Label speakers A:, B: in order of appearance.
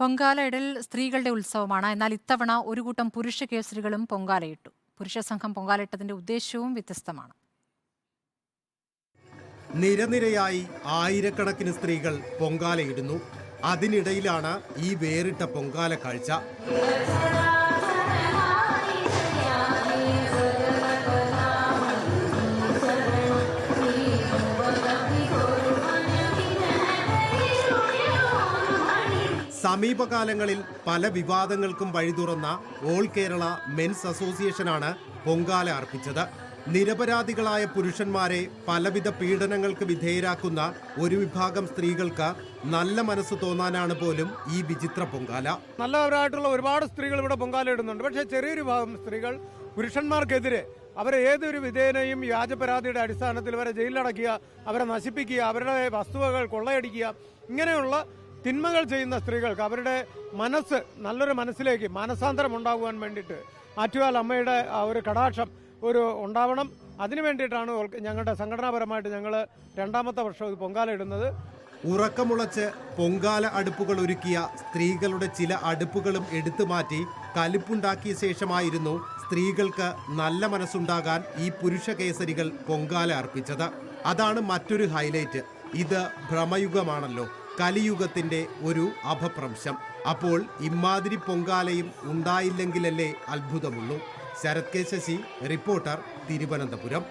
A: പൊങ്കാലയിടൽ സ്ത്രീകളുടെ ഉത്സവമാണ്. എന്നാൽ ഇത്തവണ ഒരു കൂട്ടം പുരുഷ കേസരികളും പൊങ്കാലയിട്ടു. പുരുഷ സംഘം പൊങ്കാലയിട്ടതിന്റെ ഉദ്ദേശവും വ്യത്യസ്തമാണ്.
B: നിരനിരയായി ആയിരക്കണക്കിന് സ്ത്രീകൾ പൊങ്കാലയിടുന്നു. അതിനിടയിലാണ് ഈ വേറിട്ട പൊങ്കാല കാഴ്ച. സമീപകാലങ്ങളിൽ പല വിവാദങ്ങൾക്കും വഴിതുറന്ന ഓൾ കേരള മെൻസ് അസോസിയേഷനാണ് പൊങ്കാല അർപ്പിച്ചത്. നിരപരാധികളായ പുരുഷന്മാരെ പലവിധ പീഡനങ്ങൾക്ക് വിധേയരാക്കുന്ന ഒരു വിഭാഗം സ്ത്രീകൾക്ക് നല്ല മനസ്സ് തോന്നാനാണ് പോലും ഈ വിചിത്ര പൊങ്കാല.
C: നല്ലവരായിട്ടുള്ള ഒരുപാട് സ്ത്രീകൾ ഇവിടെ പൊങ്കാല ഇടുന്നുണ്ട്. പക്ഷേ ചെറിയൊരു ഭാഗം സ്ത്രീകൾ പുരുഷന്മാർക്കെതിരെ അവരെ ഏതൊരു വിധേയനെയും വ്യാജപരാതിയുടെ അടിസ്ഥാനത്തിൽ അവരെ ജയിലിലടക്കുക അവരെ നശിപ്പിക്കുക അവരുടെ വസ്തുവകൾ കൊള്ളയടിക്കുക ഇങ്ങനെയുള്ള തിന്മകൾ ചെയ്യുന്ന സ്ത്രീകൾക്ക് അവരുടെ മനസ്സ് നല്ലൊരു മനസ്സിലേക്ക് മാനസാന്തരം ഉണ്ടാകുവാൻ വേണ്ടിയിട്ട് ആറ്റുകാൽ അമ്മയുടെ ആ ഒരു കടാക്ഷം ഒരു ഉണ്ടാവണം. അതിനു വേണ്ടിയിട്ടാണ് ഞങ്ങളുടെ സംഘടനാപരമായിട്ട് ഞങ്ങൾ രണ്ടാമത്തെ വർഷം പൊങ്കാല ഇടുന്നത്.
B: ഉറക്കമുളച്ച് പൊങ്കാല അടുപ്പുകൾ ഒരുക്കിയ സ്ത്രീകളുടെ ചില അടുപ്പുകളും എടുത്തു മാറ്റി കലിപ്പുണ്ടാക്കിയ ശേഷമായിരുന്നു സ്ത്രീകൾക്ക് നല്ല മനസ്സുണ്ടാകാൻ ഈ പുരുഷ കേസരികൾ പൊങ്കാല അർപ്പിച്ചത്. അതാണ് മറ്റൊരു ഹൈലൈറ്റ്. ഇത് ഭ്രമയുഗമാണല്ലോ. കലിയുഗത്തിന്റെ ഒരു അഭപ്രംശം അപ്പോൾ ഇമാതിരി പൊങ്കാലയും ഉണ്ടായില്ലെങ്കിലല്ലേ അത്ഭുതമുള്ളൂ. Sarath K Sasi reporter Thiruvananthapuram.